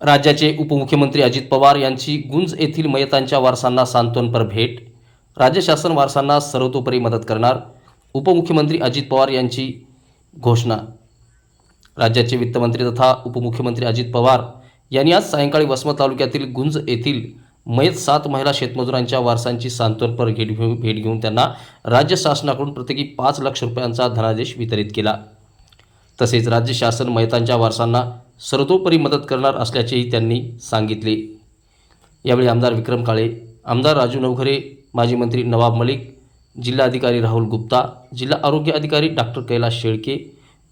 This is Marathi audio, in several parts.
राज्याचे उपमुख्यमंत्री अजित पवार यांची गुंज येथील मयतांच्या वारसांना सांत्वनपर भेट. राज्य शासन वारसांना सर्वतोपरी मदत करणार उपमुख्यमंत्री अजित पवार यांची घोषणा. राज्याचे वित्तमंत्री तथा उपमुख्यमंत्री अजित पवार यांनी आज सायंकाळी वसमत तालुक्यातील गुंज येथील मयत सात महिला शेतमजुरांच्या वारसांची सांत्वनपर भेट घेऊन भेट घेऊन त्यांना राज्य शासनाकडून प्रत्येकी पाच लाख रुपयांचा धनादेश वितरित केला. तसेच राज्य शासन मयतांच्या वारसांना सर्वतोपरी मदत करणार असल्याचेही त्यांनी सांगितले. यावेळी आमदार विक्रम काळे आमदार राजू नवघरे माजी मंत्री नवाब मलिक जिल्हाधिकारी राहुल गुप्ता जिल्हा आरोग्य अधिकारी डॉक्टर कैलास शेळके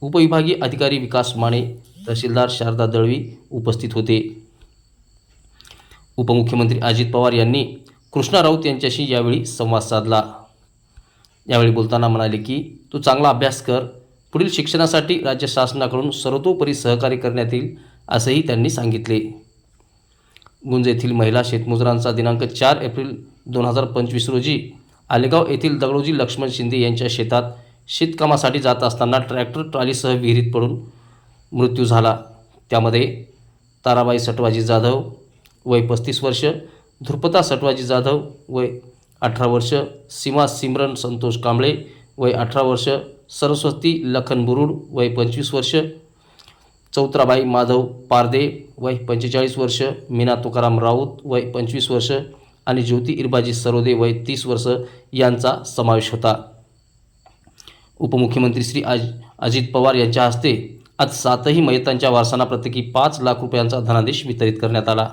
उपविभागीय अधिकारी विकास माने तहसीलदार शारदा दळवी उपस्थित होते. उपमुख्यमंत्री अजित पवार यांनी कृष्णा राऊत यांच्याशी यावेळी संवाद साधला. यावेळी बोलताना म्हणाले की तू चांगला अभ्यास कर पुढील शिक्षणासाठी राज्य शासनाकडून सर्वतोपरी सहकार्य करण्यात येईल असंही त्यांनी सांगितले. गुंज येथील महिला शेतमजुरांचा दिनांक चार एप्रिल दोन हजार पंचवीस रोजी आलेगाव येथील दगडोजी लक्ष्मण शिंदे यांच्या शेतात शेतकामासाठी जात असताना ट्रॅक्टर ट्रॉलीसह विहिरीत पडून मृत्यू झाला. त्यामध्ये ताराबाई सटवाजी जाधव वय पस्तीस वर्ष ध्रुपता सटवाजी जाधव वय अठरा वर्ष सीमा सिमरन संतोष कांबळे वय अठरा वर्ष सरस्वती लखन बुरुड वय पंचवीस वर्ष चौत्राबाई माधव पारदे वय पंचेचाळीस वर्ष मीना तुकाराम राऊत वय पंचवीस वर्ष आणि ज्योती इरबाजी सरोदे वय तीस वर्ष यांचा समावेश होता. उपमुख्यमंत्री श्री अज अजित पवार यांच्या हस्ते आज सातही मयतांच्या वारसांना प्रत्येकी पाच लाख रुपयांचा धनादेश वितरित करण्यात आला.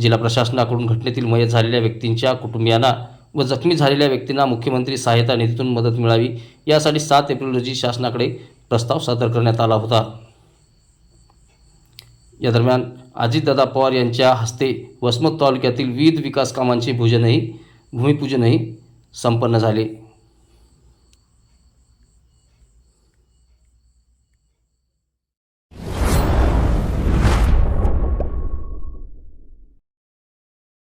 जिल्हा प्रशासनाकडून घटनेतील मयत झालेल्या व्यक्तींच्या कुटुंबियांना व जखमी झालेल्या व्यक्तींना मुख्यमंत्री सहायता निधीतून मदत मिळावी यासाठी सात एप्रिल रोजी शासनाकडे प्रस्ताव सादर करण्यात आला होता. या दरम्यान अजितदादा पवार यांच्या हस्ते वसमत तालुक्यातील विविध विकास कामांचे भूजनही भूमिपूजनही संपन्न झाले.